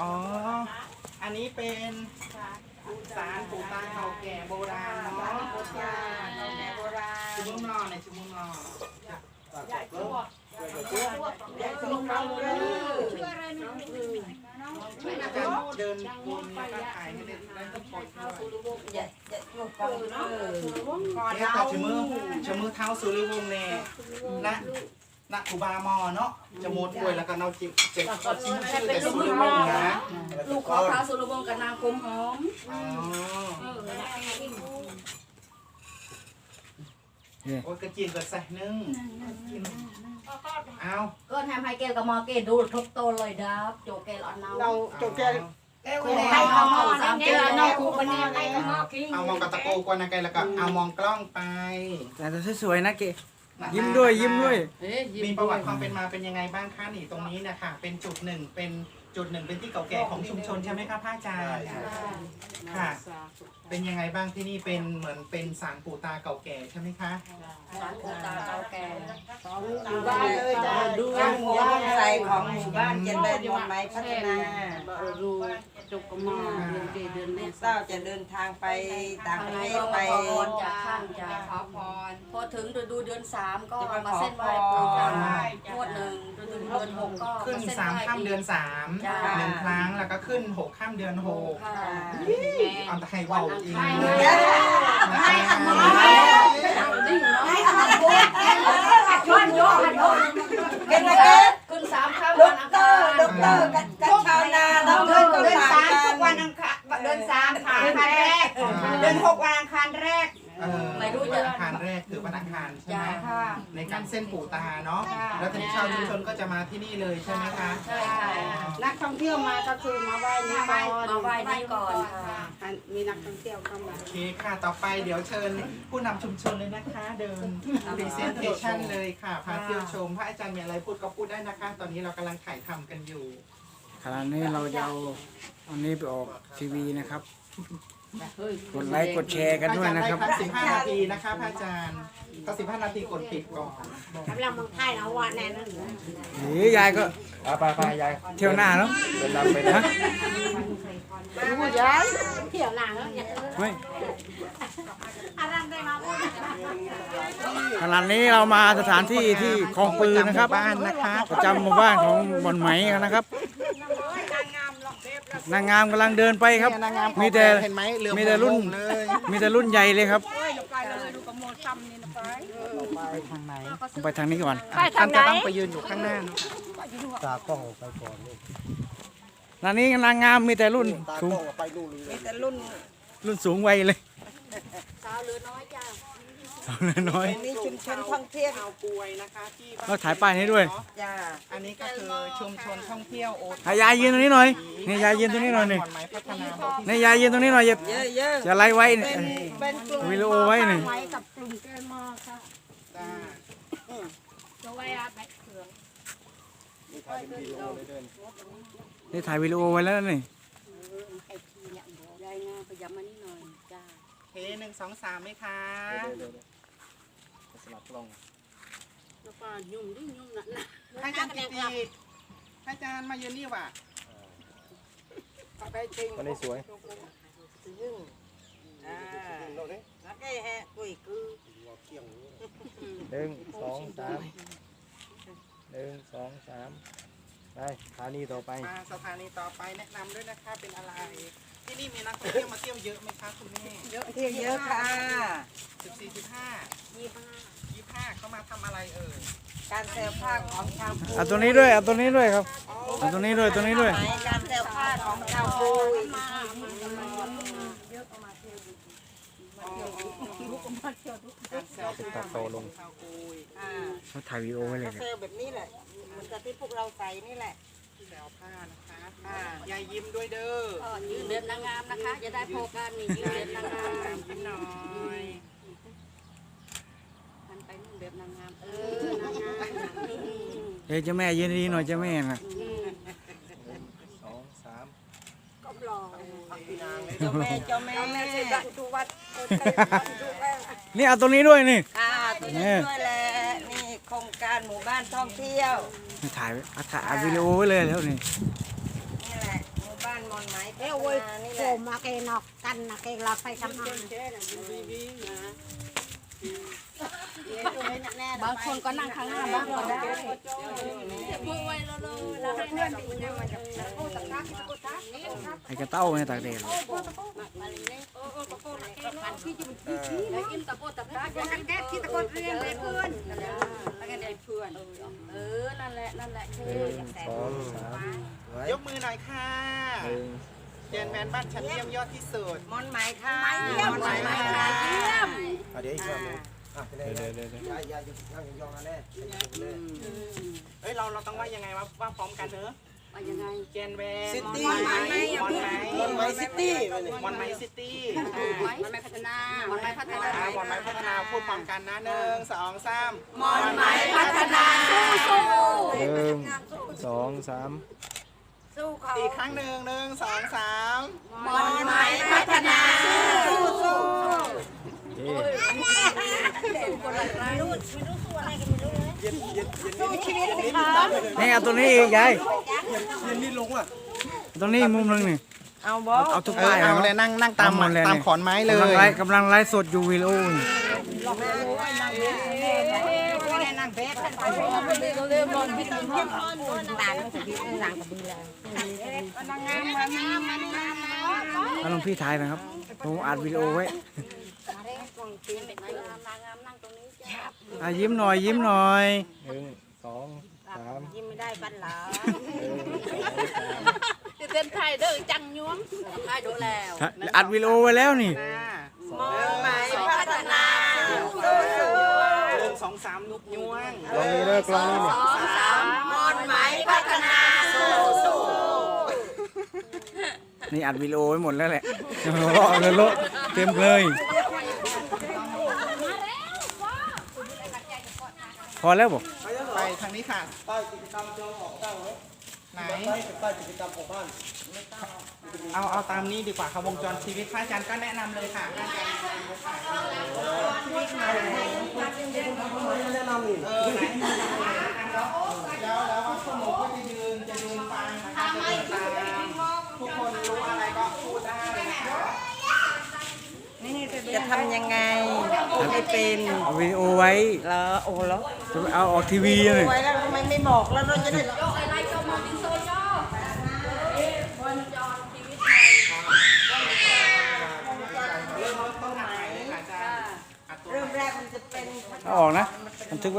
อ๋อ อันนี้เป็นสารปู่ตาเก่าแก่โบราณเนาะโบราณชุมมุมนอในชุมมุมนอลุงเราเลยช่วยอาจารย์เดินวนแล้วก็ถ่ายให้ได้ได้ทุกคนด้วยอย่าอย่าลูกฟังเออเนี่ยแต่ชะมือชะมือเท้าสุริวงศ์เนี่ยนะ นะอุบามอเนาะจะมดป่วยแล้วก็เนาจิเจ็บก็ชื่อชื่อแต่สุริวงศ์นะลูกขอพระสุรวงศ์กับนางคมหอมอ๋อโอ้ยกระจีนกระใส่นึ่งเอาก็ทำให้แกกับมอเกดูทุกโตเลยดับโจเกลอนเนาเราจบแกให้เขามอสามเจ้าเนาะคูปนีให้เขามอกิ้งเอามองกระตะโกกวนนะไกแล้วก็เอามองกล้องไปแต่งตัวสวยๆนะเก ยิ้มด้วยยิ้มด้วยมีประวัติความเป็นมาเป็นยังไงบ้างคะนี่ตรงนี้นะคะเป็นจุดหนึ่งเป็นจุดหนึ่งเป็นที่เก่าแก่ของชุมชนใช่ไหมคะพระอาจารย์ค่ะ เป็นยังไงบ้างที่นี่เป็นเหมือนเป็นสารปู่ตาเก่าแก่ใช่ไหมคะ สารปูตาเก่าแก่อยู่บ้านเลยจ้าดูการหัวใส่ของหมู่บ้านเจริญมนต์ไหมพัฒนารู จบกมอเดือนเกเดือนลูนี้กเต้าจะเดินทางไปต่างประเทศไป ขอพรจากท่านจากขอพร พอถึงฤดูเดือนสามก็มาเส้นไหว้ปู่ตางวดหนึ่งฤดูเดือนหกก็ขึ้นสามข้ามเดือนสามหนึ่งครั้งแล้วก็ขึ้นหกข้ามเดือนหกค่ะเอาแต่ให้เว่าอีกให้ทำไมให้ทำบุญช่วยโยนโยกเป็นไงกันขึ้ ส้นปู่ตาเนาะแล้วทีนี้ชาวชุมชนก็จะมาที่นี่เลยใช่ไหมคะใช่ค่ะนักท่องเที่ยวมาก็คือมาไหว้นี่ก่อนมาไหว้นี่ก่อนค่ะมีนักท่องเที่ยวเข้ามา โอเคค่ะต่อไปเดี๋ยวเชิญผู้นำชุมชนเลยนะคะ เดิน presentation เลยค่ะพาเที่ยวชมพระอาจารย์มีอะไรพูดก็พูดได้นะคะ ตอนนี้เรากำลังถ่ายทำกันอยู่ ขณะนี้เราจะเอาอันนี้ไปออกทีวีนะครับ กดไลค์กดแชร์กันด้วยนะครับพระอาจารย์ได้พัก15นาทีนะคะพระอาจารย์ก็15นาทีกดปิดก่อนกำลังมังไทยเอาวันแน่นั่นหรือยายก็ไปไปยายเที่ยวหน้าเนาะเดินนำไปนะฮะรู้ยังเที่ยวหนังแล้วเนี่ยไม่อารันได้มาพูดขณะนี้เรามาสถานที่ที่คลองปืนนะครับบ้านนะคะประจำหมู่บ้านของบ่อนไหมนะครับ นางงามกำลังเดินไปครับ นางงามมีแต่เห็นไหมเรือมีแต่รุ่น เลย มีแต่รุ่นใหญ่เลยครับไปเลยดูกระโมดซ้ำนี่นะไปไปทางไหนไปทางนี้ก่อนท่านจะต้องไปยืนอยู่ข้างหน้าเนอะตอนนี้นางงามมีแต่รุ่นสูงมีแต่รุ่น รุ่นสูงวัยเลย สาวเหลือน้อยจ้า สาวน้อย มีชุมชนท่องเที่ยวชาวป่วยนะคะที่บ้นเราถ่ายป้ายให้ด้วย จ้าอันนี้ก็คือชุมชนท่องเที่ยวโอให้ยายยืนตรงนี้หน่อยนี่ยายยืนตรงนี้หน่อยนี่หมายพัฒนาบอกที่นี่ยายยืนตรงนี้หน่อยอย่าเยอะเยอะจะไล่ไว้เป็นี่นเป็นกลุ่มวิดีโอไว้นี่ ไว้กับกลุ่มแกมอค่ะจ้าจะไว้อาแบกเขืองนี่ถ่ายวิดีโอไว้แล้วนี่ไอทีเนี่ยยายงาไปย้ำมานี่หน่อยจ้าเฮหนึ่งสองสามไหมคะ สลับกล้องแล้วก็ยุ่งดิ้งยุ่งนั่นนะให้อาจารย์กิติให้อาจารย์มายืนนี่ว่ะไปจริงวันนี้สวยอ่าแล้วก็แฮะกุยคือหนึ่งสองสามหนึ่งสองสามไปสถานีต่อไปมาสถานีต่อไปแนะนำด้วยนะคะเป็นอะไร ที่นี่มีนักท่องเที่ยวมาเที่ยวเยอะไหมคะคุณแม่เยอะเที่ยวเยอะค่ะสิบสี่สิบห้ายี่ห้า ยี่ห้าเขามาทำอะไรเอ่ยการเซลผ้าของชาวปูเอาตัวนี้ด้วยเอาตัวนี้ด้วยครับเอาตัวนี้ด้วยตัวนี้ด้วย ไหมการเซลผ้าของชาวปูการแซวติดต่อโตลง ชาวกุยอ่าเขาถ่ายวิดีโอไว้เลยเซลแบบนี้แหละเหมือนกับที่พวกเราใส่นี่แหละแซวผ้านะคะอ่ายายยิ้มด้วยเด้อก็ยืนเดือนนางงามนะคะ จะได้โพกันนี่ยืนเดือนนางงามยิ้มหน่อยมั นไปนู่นเดือนนางงาม เออนางงามเฮ้ยเจ้าแม่ยืนดีๆหน่อยเจ้าแม่นะสองสามก็รอเจ้าแม่เจ้าแม่ดูวัดนี่เอาตัวนี้ด้วยนี่ค่ะตัวนี้ด้วยแหละนี่โครงการหมู่บ้านบ้านท่องเที่ยว ถ่ายไว้อะถ่ายอัดวิดีโอไว้เลยแล้วนี่ นี่แหละหมู่บ้านมอนไหมพัเอ้ฒยโว้ยนานี่โผแหล่ละมาเกนอกกันนะเกลาไฟกันอะ บางคนก็นั่งข้างหน้าบ้างก็ได้พูดไว้แล้วเราให้เพื่อนดีนะมันจะไอ้กระเต้าเนี่ยตากแดดแล้วอิ่มตะโพดตะพระยังกันแก๊สที่ตะโกนเรียนเลยเพื่อนแล้วกันได้เพื่อนเออนั่นแหละนั่นแหละหนึ่งสองสามไว้ยกมือหน่อยค่ะหนึ่งเจนแมนบ้านชั้นเยี่ยมยอดที่สุดมอนไหมค่ะเยี่ยมมอนไหมเลยค่ะเยี่ยมอะเดี๋ยวอีกรอบหนึง อะไปเลยเดี๋ยวเดี๋ยวเดี๋ยวอย่าอย่าอย่านั่งยองๆนะแน่ไปเลยเอ้ยเราเราต้องว่ายังไงวะว่าพร้อมกันเนอะว่ายังไงเจนแมนซิตี้มอนไหมมอนไหมมอนไหมซิตี้ไปเลยมอนไหมซิตี้มันไม่พัฒนามันไม่พัฒนาอ่ามอนไหมพัฒนาพูดพร้อมกันนะหนึ่งสองสามมอนไหมพัฒนาสู้หนึ่งสองสามสู้เขาอีกครั้งหนึ่งหนึ่งสองสามมอนไหมพัฒนาสู้สู้เอ๊ะ นี่เอาตัวนี้อีกยายตรงนี้มุมหนึงนี่ เอาบอเอาทุกเออป้ายเอาเอาเลยนั่งนั่งตามเอาหมดเลยตามขอนไม้เลกำลังยไลฟ์กำลังไลฟ์สดอยู่วิดีโอนี่เอาลงพี่ถ่ายนะครับ ผมอัดวิดีโอไว้ นางงามนั่งตรงนี้จ้าอะยิ้มหน่อยยิ้มหน่อยหนึ่งสองสามยิ้มไม่ได้บ้านหลาหนึ่งสองสามจะเต้นไทยเด้อจังยวงได้ดูแล้วอัดวิดีโอไว้แล้วนี่อ่ามอนไหมพัฒนาสู้สู้หนึ่งสองสามนุกยวงลองนี้เลิกลองนี้เนี่ยสองสามมอนไหมพัฒนาสู้สู้นี่อัดวิดีโอไว้หมดแล้วแหละเลาะเลยเลาะเต็มเลย อแล้วบอกไปทางนี้ค่ะ ป้ายกิจกรรมจองของตั้งไว้ไหน ป้ายป้ายกิจกรรมของบ้านเอาเอาตามนี้ดีกว่าค่ะวงจรชีวิตพระอาจารย์ก็แนะนำเลยค่ะพระอาจารย์แนะนำนี่เออไหนแล้วแล้วว่าพวกหนูก็จะยืนจะยืนฟังนะคะจะยืนตามทุกคนรู้อะไรก็พูดได้นะคะ จะทำยังไงพูดไม่เป็นเอาวิดีโอไว้เหรอโอ้โหแล้วจะไปเอาออกทีวีเลย ไว้แล้วทำไมไม่บอกแล้วเราจะได้อะไรก็มองดินโซจอวันจอนชีวิตไทยเริ่มต้นใหม่เลยค่ะอาจารย์อัดตัวเริ่มแรกมันจะเป็น เอาออกนะบันทึกไว้